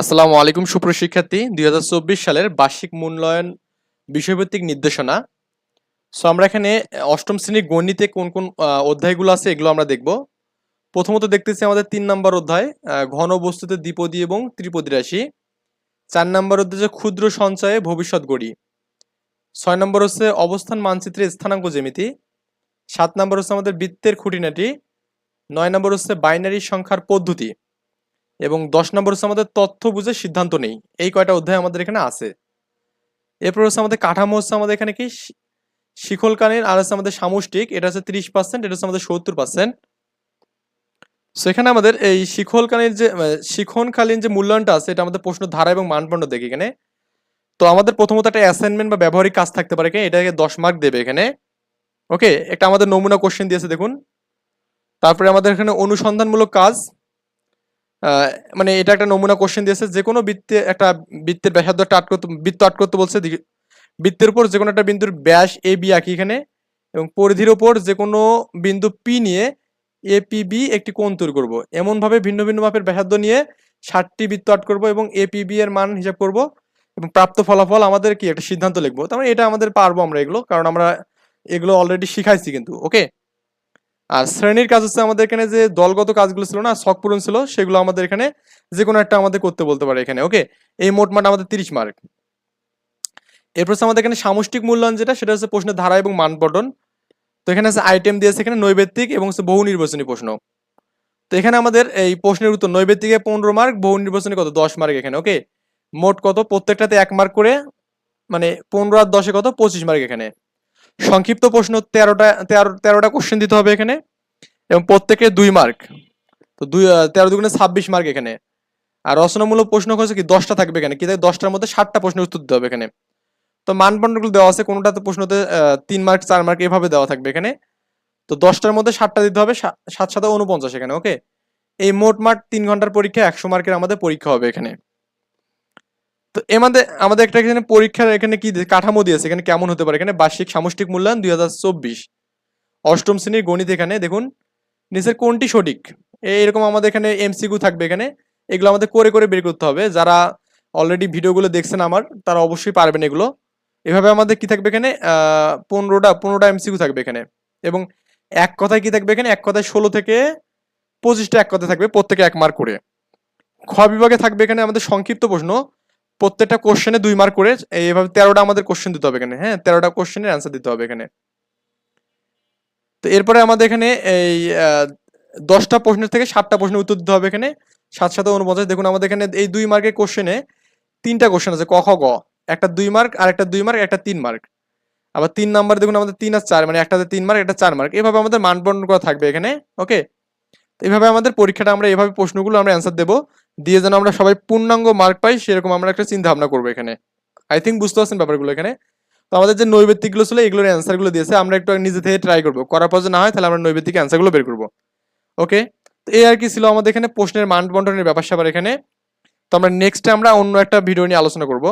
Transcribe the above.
আসসালামু আলাইকুম সুপ্রশিক্ষার্থী দুই হাজার চব্বিশ সালের বার্ষিক মূল্যায়ন বিষয়ভিত্তিক নির্দেশনা। সো আমরা এখানে অষ্টম শ্রেণির গণিতে কোন কোন অধ্যায়গুলো আছে এগুলো আমরা দেখব। প্রথমত দেখতেছি আমাদের তিন নম্বর অধ্যায় ঘন বস্তুতে দ্বিপদী এবং ত্রিপদী রাশি। চার নম্বর অধ্যায় ক্ষুদ্র সঞ্চয়ে ভবিষ্যৎ গড়ি। ছয় নম্বর হচ্ছে অবস্থান মানচিত্রে স্থানাঙ্ক জ্যামিতি। সাত নম্বর হচ্ছে আমাদের বৃত্তের খুঁটিনাটি। নয় নম্বর হচ্ছে বাইনারি সংখ্যার পদ্ধতি। এবং দশ নম্বর হচ্ছে আমাদের তথ্য বুঝে সিদ্ধান্ত নেই। এই কয়টা অধ্যায় আমাদের এখানে আছে। এরপর হচ্ছে আমাদের কাঠামো হচ্ছে আমাদের এখানে কি? শি- শিখলকালীন আর হচ্ছে আমাদের সামষ্টিক, এটা হচ্ছে ত্রিশ পার্সেন্ট এটা হচ্ছে আমাদের সত্তর পার্সেন্ট সেখানে আমাদের এই শিখলকালীন যে শিখনকালীন যে মূল্যায়নটা আছে, এটা আমাদের প্রশ্ন ধারা এবং মানদণ্ড দেখি এখানে। তো আমাদের প্রথমত একটা অ্যাসাইনমেন্ট বা ব্যবহারিক কাজ থাকতে পারে এখানে এটাকে দশ মার্ক দেবে এখানে। ওকে একটা আমাদের নমুনা কোশ্চেন দিয়েছে, দেখুন। তারপরে আমাদের এখানে অনুসন্ধানমূলক কাজ। মানে এটা একটা নমুনা কোশ্চেন দিয়েছে, যে কোনো বৃত্তে একটা বৃত্তের ব্যাসার্ধ আট করতে, বৃত্ত আট করতে বলছে বৃত্তের উপর যে কোনো একটা বিন্দুর ব্যাস এ বি আঁকি এখানে, এবং পরিধির ওপর যে কোনো বিন্দু পি নিয়ে এ পি বি একটি কোণ তৈরি করব। এমনভাবে ভিন্ন ভিন্ন মাপের ব্যাসার্ধ নিয়ে ষাটটি বৃত্ত আট করব এবং এ পি বি এর মান হিসাব করব এবং প্রাপ্ত ফলাফল আমাদের কি একটা সিদ্ধান্ত লিখব। তার মানে এটা আমাদের পারব আমরা এগুলো, কারণ আমরা এগুলো অলরেডি শিখাইছি কিন্তু ওকে আর শ্রেণির কাজ হচ্ছে আমাদের এখানে যে দলগত কাজগুলো ছিল না, শখ পূরণ ছিল, সেগুলো আমাদের এখানে যে কোনো একটা আমাদের করতে বলতে পারে এখানে ওকে এই মোট মান আমাদের তিরিশ মার্ক এরপর হচ্ছে আমাদের এখানে সামষ্টিক মূল্যায়ন যেটা, সেটা হচ্ছে প্রশ্নের ধারা এবং মান বটন তো এখানে হচ্ছে আইটেম দিয়েছে এখানে নৈবেত্তিক এবং হচ্ছে বহু নির্বাচনী প্রশ্ন। তো এখানে আমাদের এই প্রশ্নের উত্তর, নৈবেত্তিকে পনেরো মার্ক বহু নির্বাচনী কত? দশ মার্ক এখানে ওকে মোট কত? প্রত্যেকটাতে এক মার্ক করে মানে পনেরো আর দশে কত? পঁচিশ মার্ক এখানে। সংক্ষিপ্ত প্রশ্ন, তেরোটা, তেরো, তেরোটা কোশ্চেন দিতে হবে এখানে, এবং প্রত্যেকে দুই মার্ক তো দুই তেরো দুগুণে ছাব্বিশ মার্ক এখানে। আর রচনামূলক প্রশ্ন হচ্ছে কি, দশটা থাকবে এখানে। কিন্তু দশটার মধ্যে ষাটটা প্রশ্নের উত্তর দিতে হবে এখানে। তো মানদণ্ডগুলো দেওয়া আছে, কোনোটাতে প্রশ্নতে তিন মার্ক চার মার্ক এভাবে দেওয়া থাকবে এখানে। তো দশটার মধ্যে ষাটটা দিতে হবে সাত সাথে উনপঞ্চাশ এখানে ওকে এই মোট মার্ক তিন ঘণ্টার পরীক্ষা একশো মার্কের আমাদের পরীক্ষা হবে এখানে। তো এমাদের আমাদের একটা এখানে পরীক্ষার এখানে কি কাঠামো দিয়েছে? এখানে কেমন হতে পারে? এখানে বার্ষিক সামষ্টিক মূল্যায়ন দুই অষ্টম শ্রেণির গণিত এখানে, দেখুন। নিচের কোনটি সঠিক? এরকম আমাদের এখানে এমসিকিউ থাকবে এখানে। এগুলো আমাদের করে করে বের করতে হবে। যারা অলরেডি ভিডিওগুলো দেখছেন আমার, তারা অবশ্যই পারবেন এগুলো। এভাবে আমাদের কি থাকবে এখানে? পনেরোটা পনেরোটা এমসিকিউ থাকবে এখানে। এবং এক কথায় কি থাকবে এখানে? এক কথায় ষোলো থেকে পঁচিশটা এক কথায় থাকবে প্রত্যেকে এক মার্ক করে। খ বিভাগে থাকবে এখানে আমাদের সংক্ষিপ্ত প্রশ্ন। প্রত্যেকটা কোশ্চেনে দুই মার্ক করে এইভাবে তেরোটা আমাদের কোশ্চেন দিতে হবে এখানে হ্যাঁ? তেরোটা কোশ্চেনের অ্যান্সার দিতে হবে এখানে। তো এরপরে আমাদের এখানে এই দশটা প্রশ্নের থেকে সাতটা প্রশ্নের উত্তর দিতে হবে এখানে। সাত সাথে উনপঞ্চাশ দেখুন, আমাদের এখানে এই দুই মার্কের কোশ্চেনে তিনটা কোশ্চেন আছে, ক, খ, গ। একটা দুই মার্ক আর একটা দুই মার্ক, একটা তিন মার্ক। আবার তিন নাম্বার, দেখুন, আমাদের তিন আর চার মানে একটাতে তিন মার্ক, একটা চার মার্ক। এভাবে আমাদের মানবন্ধন করা থাকবে এখানে, ওকে? তো এইভাবে আমাদের পরীক্ষাটা আমরা এভাবে প্রশ্নগুলো আমরা অ্যান্সার দেবো। দিয়ে যেন আমরা সবাই পূর্ণাঙ্গ মার্ক পাই, সেরকম আমরা একটা চিন্তা ভাবনা করব এখানে। আই থিঙ্ক বুঝতে পারছেন ব্যাপারগুলো এখানে। তো আমাদের যে নৈবেত্তিকগুলো ছিল, এগুলোর অ্যান্সারগুলো দিয়েছে, আমরা একটু নিজে থেকে ট্রাই করব। করার পর না হয়, তাহলে আমরা নৈবেত্তিক অ্যান্সারগুলো বের করব। ওকে তো এই আর কি ছিল আমাদের এখানে প্রশ্নের মান বন্টনের ব্যাপার স্যাপার এখানে। তো আমরা নেক্সটে আমরা অন্য একটা ভিডিও নিয়ে আলোচনা করব।